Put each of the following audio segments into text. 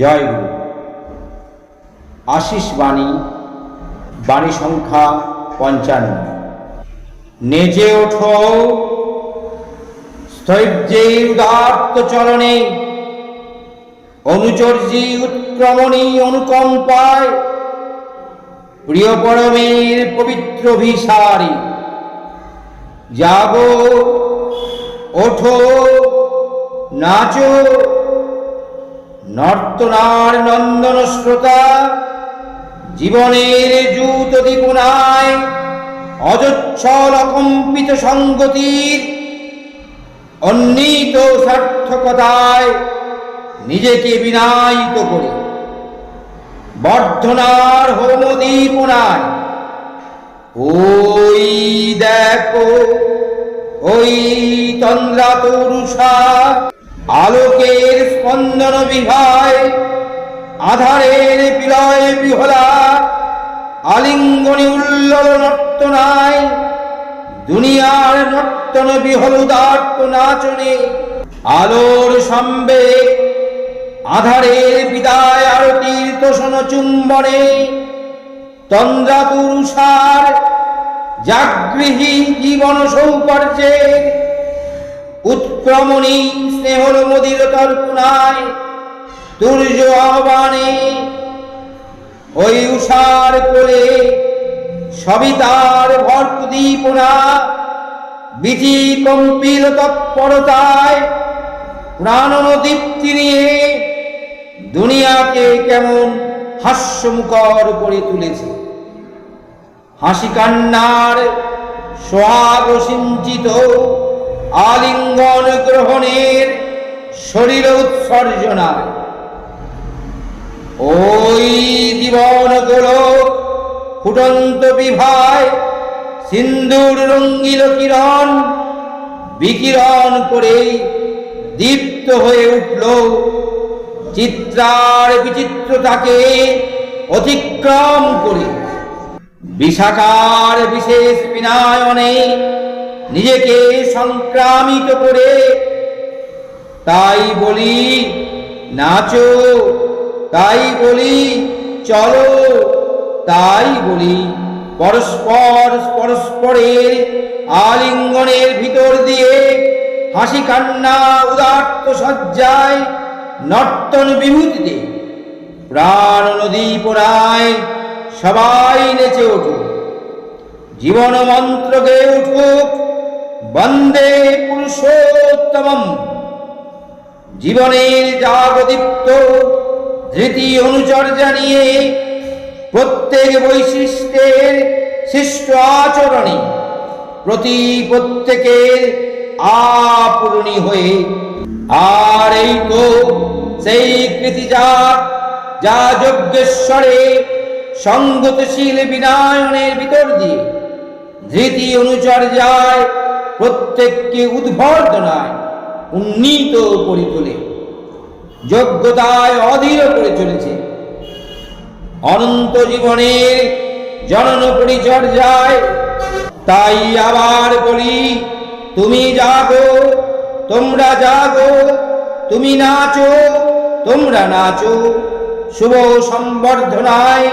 জয় গুরু আশিস বাণী বাণী সংখ্যা পঞ্চান্ন। নেজে ওঠো স্থৈর্যে উদাত্ত চলনে অনুচর্যি উৎক্রমণী অনুকম্পায় প্রিয় পরমের পবিত্র ভিসারি জাগো ওঠো, নাচো নর্তনার নন্দন শ্রোতা জীবনের জূত দীপনায় অজচ্ছল অকম্পিত সঙ্গতির অন্বিত সার্থকতায় নিজেকে বিনায়িত করে। বর্ধনার হোম হোমদীপনায় ওই দেখো, ওই তন্দ্রা তরুষা আলোকের স্পন্দন বিভায়, আধারের বিলয় বিহলা, আলিঙ্গনে উল্লল নর্তনায়, দুনিয়ার নর্তন বিহল উদার্ত নাচনে, আলোর সম্বেগ আধারের বিদায় আরতির তোষণ চুম্বনে তন্দ্রা তুষার জাগৃহী জীবন সৌকর্যের উৎক্রমণী মদির কল্পনায় তুর্য আহ্বানে ওই উষার কোলে সবিতার ভর্তদীপনা বিধি কম্পিল তৎপরতায় প্রাণন দীপ্তি নিয়ে দুনিয়াকে কেমন হাস্যমুখর করে তুলেছে। হাসি কান্নার সোহাগ সিঞ্চিত আলিঙ্গন গ্রহণের শরীর উৎসর্জনা। ওই জীবন গোলক ফুটন্ত বিভায় সিন্দুর রঙ্গিল কিরণ বিকিরণ করে দীপ্ত হয়ে উঠল। চিত্রার বিচিত্রতাকে অতিক্রম করে। বিশাখার বিশেষ বিনায়নে নিজেকে সংক্রামিত করে। তাই বলি, নাচো, তাই বলি, চলো, তাই বলি। পরস্পর পরস্পরের আলিঙ্গনের ভিতর দিয়ে হাসি কান্না, উদাত্ত সজ্জায় নর্তন বিভূতিতে প্রাণ নদী পোড়ায় সবাই নেচে উঠুক জীবন মন্ত্রকে উঠুক বন্দে পুরুষোত্তম জীবনের জাগদীপ্ত ধৃতি অনুচর্যা নিয়ে প্রত্যেক বৈশিষ্ট্যের শিষ্ট আচরণে প্রতি প্রত্যেকের আপূরণী হয়ে আর এই তো সেই কৃতিজাত যা যা যজ্ঞেশ্বরে সঙ্গতশীল বিনায়নের ভিতর দিয়ে ধৃতি অনুচর্যায় প্রত্যেককে উদ্বর্ধনায় উন্নীত করে তোলে। যোগ্যতায় অধীর করে চলেছে। অনন্ত জীবনের জনন পরিচর্যায়। তাই আবার বলি, তুমি জাগো, তোমরা জাগো, তুমি নাচো, তোমরা নাচো। শুভ সম্বর্ধনায়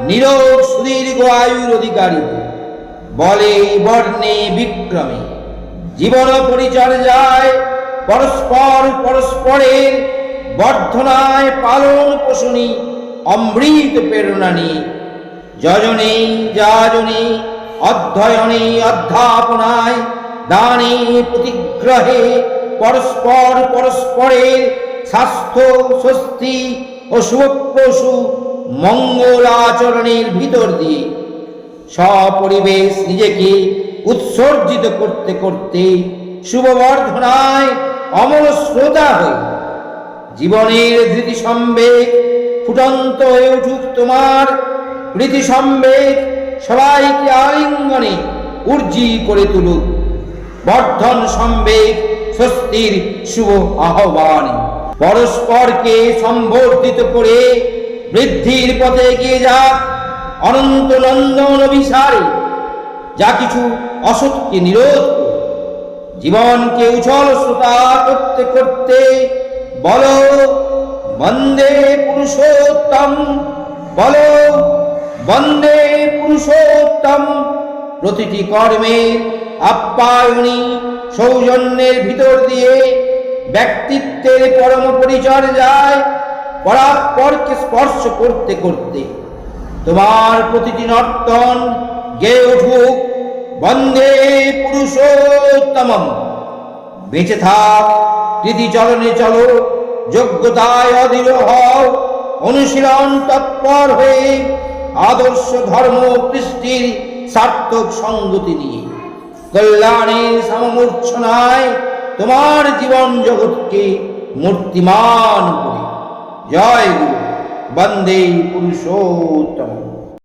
নিরোগ সুদীর্ঘ আয়ুর অধিকারী। বলে বর্ণে বিক্রমে। জীবন পরিচর্যায় পরস্পর পরস্পরের বর্ধনায় পালন পোষণী, অমৃত প্রেরণা নিয়ে যজনে যাজনে, অধ্যয়নে, অধ্যাপনায়, দানে প্রতিগ্রহে পরস্পর পরস্পরের স্বাস্থ্য, স্বস্তি ও শুভপ্রসূ মঙ্গল আচরণের ভিতর দিয়ে। সপরিবেশ নিজেকে উৎসর্জিত করতে করতে শুভবর্ধনায় অমর শ্রোতা হই জীবনের ধৃতি সম্বেগ ফুটন্ত হয়ে উঠুক তোমার। প্রীতি সম্বেগ সবাইকে আলিঙ্গনে উর্জি করে তুলুক। বর্ধন সম্বেগ স্বস্তির শুভ আহ্বান পরস্পরকে সম্বর্ধিত করে বৃদ্ধির পথে এগিয়ে যাক। অনন্ত নন্দন অভিসারে যা কিছু অসৎকে নিরোধ জীবনকে উছল শ্রোতা করতে করতে বল, বন্দে পুরুষোত্তম বলো, বন্দে পুরুষোত্তম প্রতিটি কর্মের আপ্যায়নী সৌজন্যের ভিতর দিয়ে ব্যক্তিত্বের পরম পরিচর্যায় পরাৎপরকে স্পর্শ করতে করতে। তোমার প্রতিটি নর্তন গে উঠুক বন্দে পুরুষোত্তম বেঁচে থাক দিদি চরণে চলো, যোগ্যতায় অধীর হও, অনুশীলন তৎপর হয়ে আদর্শ ধর্ম কৃষ্টির সার্থক সঙ্গতি নিয়ে। কল্যাণের সমমূর্ছনায় তোমার জীবন জগৎকে মূর্তিমান করে। জয় গুরু, বন্দে পুরুষোত্তম